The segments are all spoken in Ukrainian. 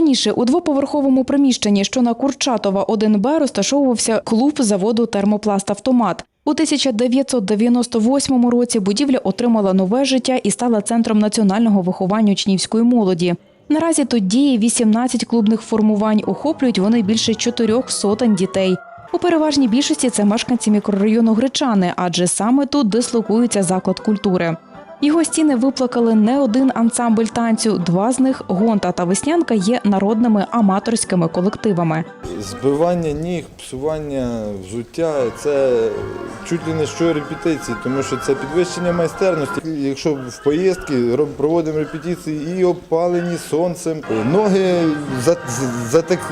Раніше у двоповерховому приміщенні, що на Курчатова 1Б, розташовувався клуб заводу Термопласт Автомат. У 1998 році будівля отримала нове життя і стала центром національного виховання учнівської молоді. Наразі тут діє 18 клубних формувань, охоплюють вони більше чотирьох сотень дітей. У переважній більшості це мешканці мікрорайону Гречани, адже саме тут дислокується заклад культури. Його стіни виплакали не один ансамбль танцю. Два з них гонта та веснянка є народними аматорськими колективами. Збивання ніг, псування взуття це чуть ли не що репетиції, тому що це підвищення майстерності. Якщо в поїздки проводимо репетиції і опалені сонцем, ноги за-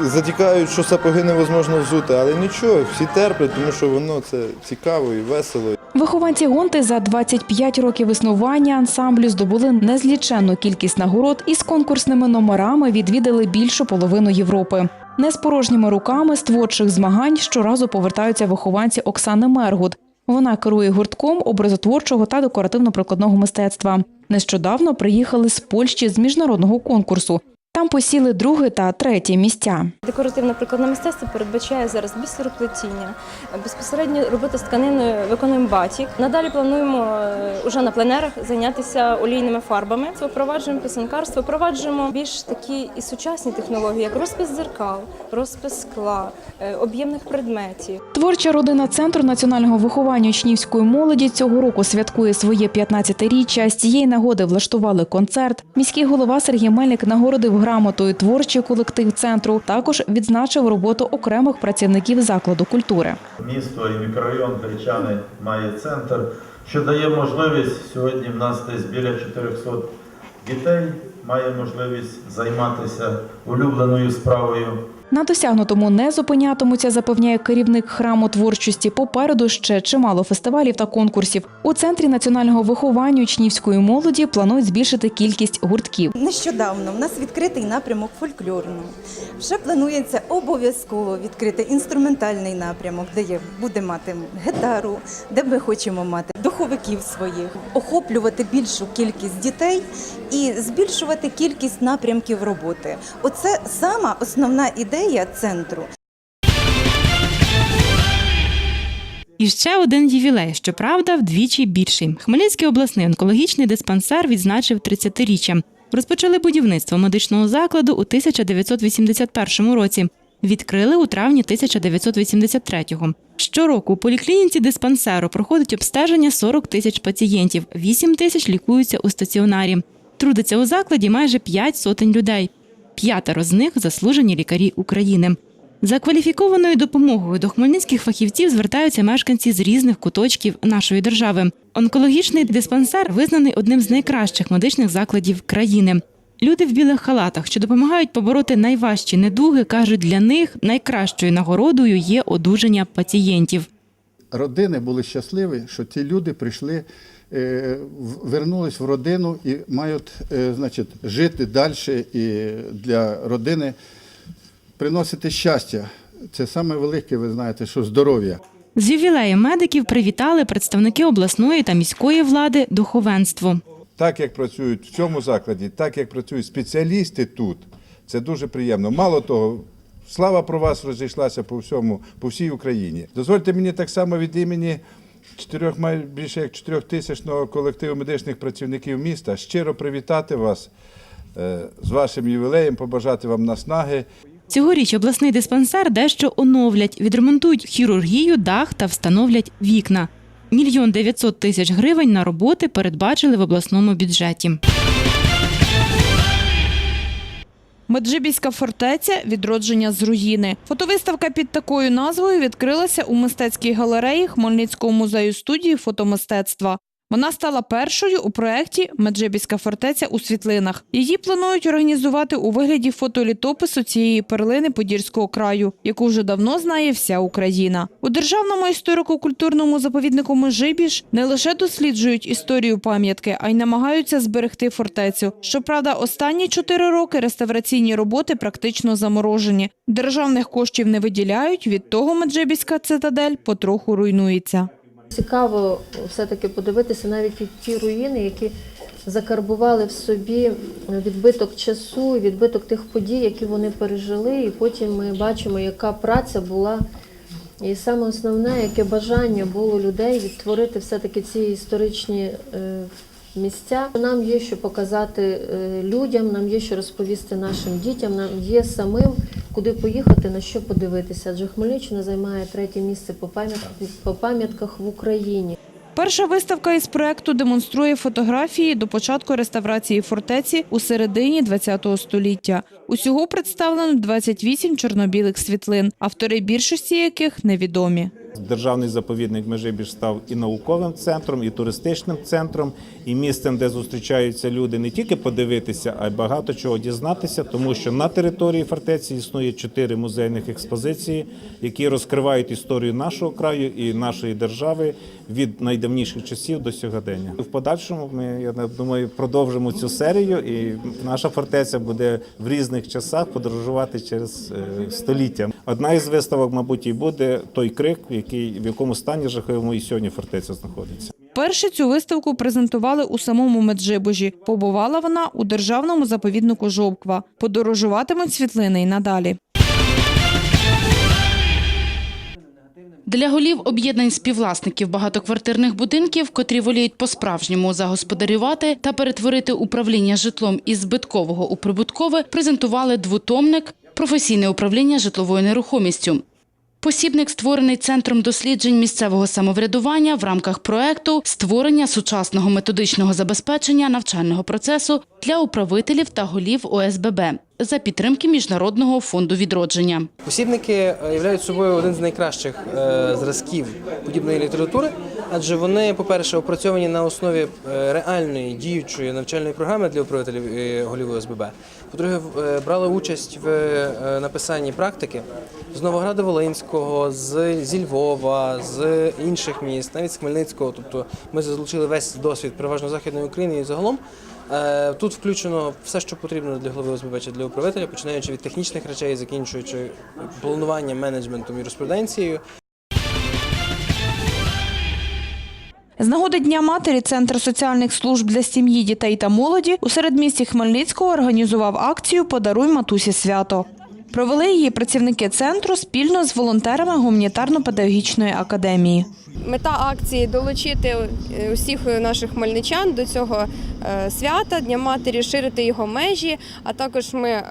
затікають, що сапоги невозможно взути, але нічого, всі терплять, тому що воно це цікаво і весело. Вихованці гонти за 25 років існування ансамблю здобули незліченну кількість нагород і з конкурсними номерами відвідали більшу половину Європи. Не з порожніми руками з творчих змагань щоразу повертаються вихованці Оксани Мергут. Вона керує гуртком образотворчого та декоративно-прикладного мистецтва. Нещодавно приїхали з Польщі з міжнародного конкурсу. Там посіли друге та третє місця. Декоративно-прикладне мистецтво передбачає зараз бісероплетіння, безпосередньо робота з тканиною виконуємо батік. Надалі плануємо е, уже на пленерах зайнятися олійними фарбами. Впроваджуємо писанкарство, впроваджуємо більш такі і сучасні технології, як розпис дзеркал, розпис скла, е, об'ємних предметів. Творча родина Центру національного виховання учнівської молоді цього року святкує своє 15-річчя. З цієї нагоди влаштували концерт. Міський голова Сергій Мельник нагородив грамотою творчий колектив центру. Також відзначив роботу окремих працівників закладу культури. Місто і мікрорайон Гречани має центр, що дає можливість сьогодні в нас десь біля 400 дітей має можливість займатися улюбленою справою. На досягнутому не зупинятимуться, запевняє керівник храму творчості. Попереду ще чимало фестивалів та конкурсів. У центрі національного виховання учнівської молоді планують збільшити кількість гуртків. Нещодавно в нас відкритий напрямок фольклорного. Вже планується обов'язково відкрити інструментальний напрямок, де буде мати гітару, де ми хочемо мати духовиків своїх, охоплювати більшу кількість дітей і збільшувати кількість напрямків роботи. Оце сама основна ідея центру. І ще один ювілей, щоправда, вдвічі більший. Хмельницький обласний онкологічний диспансер відзначив 30-річчя. Розпочали будівництво медичного закладу у 1981 році. Відкрили у травні 1983-го. Щороку у поліклініці диспансеру проходить обстеження 40 тисяч пацієнтів, 8 тисяч лікуються у стаціонарі. Трудиться у закладі майже 5 сотень людей. П'ятеро з них заслужені лікарі України. За кваліфікованою допомогою до хмельницьких фахівців звертаються мешканці з різних куточків нашої держави. Онкологічний диспансер визнаний одним з найкращих медичних закладів країни. Люди в білих халатах, що допомагають побороти найважчі недуги, кажуть, для них найкращою нагородою є одужання пацієнтів. родини були щасливі, що ці люди прийшли, вернулись в родину і мають е, значить, жити далі і для родини приносити щастя. Це саме велике, ви знаєте, що здоров'я. З ювілеєм медиків привітали представники обласної та міської влади духовенство. так як працюють в цьому закладі, так як працюють спеціалісти тут, це дуже приємно. Мало того, слава про вас розійшлася по всьому, по всій Україні. Дозвольте мені так само від імені чотирьох більше як чотирьохтисячного колективу медичних працівників міста щиро привітати вас е, з вашим ювілеєм, побажати вам наснаги. Цьогоріч обласний диспансер дещо оновлять, відремонтують хірургію, дах та встановлять вікна. Мільйон дев'ятсот тисяч гривень на роботи передбачили в обласному бюджеті. Меджибіська фортеця відродження з руїни. Фотовиставка під такою назвою відкрилася у мистецькій галереї Хмельницького музею студії фотомистецтва. Вона стала першою у проєкті Меджибіська фортеця у світлинах. Її планують організувати у вигляді фотолітопису цієї перлини Подільського краю, яку вже давно знає вся Україна. У державному історико-культурному заповіднику Межибіж не лише досліджують історію пам'ятки, а й намагаються зберегти фортецю. Щоправда, останні чотири роки реставраційні роботи практично заморожені. Державних коштів не виділяють. Від того Меджибіська цитадель потроху руйнується. Цікаво все-таки подивитися навіть і ті руїни, які закарбували в собі відбиток часу, відбиток тих подій, які вони пережили. І потім ми бачимо, яка праця була. І саме основне, яке бажання було людей відтворити все-таки ці історичні е, місця. Нам є що показати е, людям, нам є що розповісти нашим дітям, нам є самим куди поїхати, на що подивитися. Адже Хмельниччина займає третє місце по пам'ятках по пам'ятках в Україні. Перша виставка із проекту демонструє фотографії до початку реставрації фортеці у середині ХХ століття. Усього представлено 28 чорно-білих світлин, автори більшості яких невідомі. Державний заповідник Межибіж став і науковим центром, і туристичним центром, і місцем, де зустрічаються люди не тільки подивитися, а й багато чого дізнатися, тому що на території фортеці існує чотири музейних експозиції, які розкривають історію нашого краю і нашої держави від найдавніших часів до сьогодення. В подальшому ми я думаю продовжимо цю серію, і наша фортеця буде в різних часах подорожувати через е, століття. Одна із виставок, мабуть, і буде той крик, який в якому стані жахливому і сьогодні фортеця знаходиться. Перше цю виставку презентували у самому Меджибужі. Побувала вона у державному заповіднику Жовква. Подорожуватимуть світлини й надалі. Для голів об'єднань співвласників багатоквартирних будинків, котрі воліють по-справжньому загосподарювати та перетворити управління житлом із збиткового у прибуткове, презентували двотомник «Професійне управління житловою нерухомістю». Посібник створений Центром досліджень місцевого самоврядування в рамках проекту створення сучасного методичного забезпечення навчального процесу для управителів та голів ОСББ за підтримки Міжнародного фонду відродження. Посібники е, являють собою один з найкращих е, зразків подібної літератури, адже вони, по-перше, опрацьовані на основі е, реальної діючої навчальної програми для управителів і голів ОСББ. По-друге, брали участь в написанні практики з Новограда Волинського, зі Львова, з інших міст, навіть з Хмельницького. Тобто ми залучили весь досвід переважно Західної України і загалом. Е, Тут включено все, що потрібно для голови ОСББ чи для управителя, починаючи від технічних речей, закінчуючи плануванням, менеджментом і юриспруденцією. З нагоди Дня матері Центр соціальних служб для сім'ї, дітей та молоді у середмісті Хмельницького організував акцію Подаруй матусі свято. Провели її працівники центру спільно з волонтерами гуманітарно-педагогічної академії. Мета акції долучити е, усіх наших хмельничан до цього е, свята Дня матері, ширити його межі. А також ми е,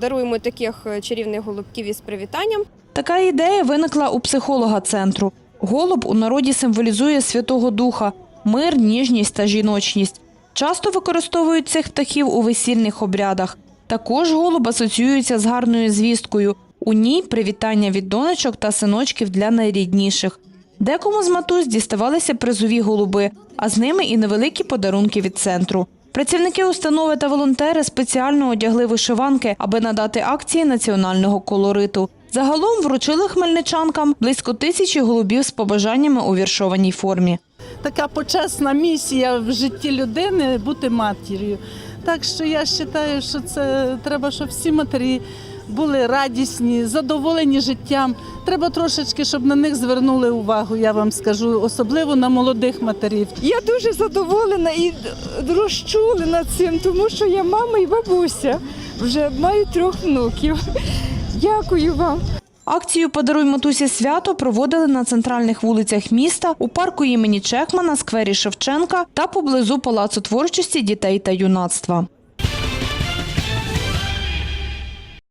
даруємо таких чарівних голубків із привітанням. Така ідея виникла у психолога центру. Голуб у народі символізує Святого Духа, мир, ніжність та жіночність. Часто використовують цих птахів у весільних обрядах. Також голуб асоціюється з гарною звісткою. У ній привітання від донечок та синочків для найрідніших. Декому з матусь діставалися призові голуби, а з ними і невеликі подарунки від центру. Працівники установи та волонтери спеціально одягли вишиванки, аби надати акції національного колориту. Загалом вручили хмельничанкам близько тисячі голубів з побажаннями у віршованій формі. Така почесна місія в житті людини бути матір'ю. Так що я вважаю, що це треба, щоб всі матері були радісні, задоволені життям. Треба трошечки, щоб на них звернули увагу, я вам скажу, особливо на молодих матерів. Я дуже задоволена і розчулена цим, тому що я мама і бабуся. Вже маю трьох внуків. Дякую вам. Акцію Подаруй матусі свято проводили на центральних вулицях міста, у парку імені Чекмана, сквері Шевченка та поблизу Палацу творчості дітей та юнацтва.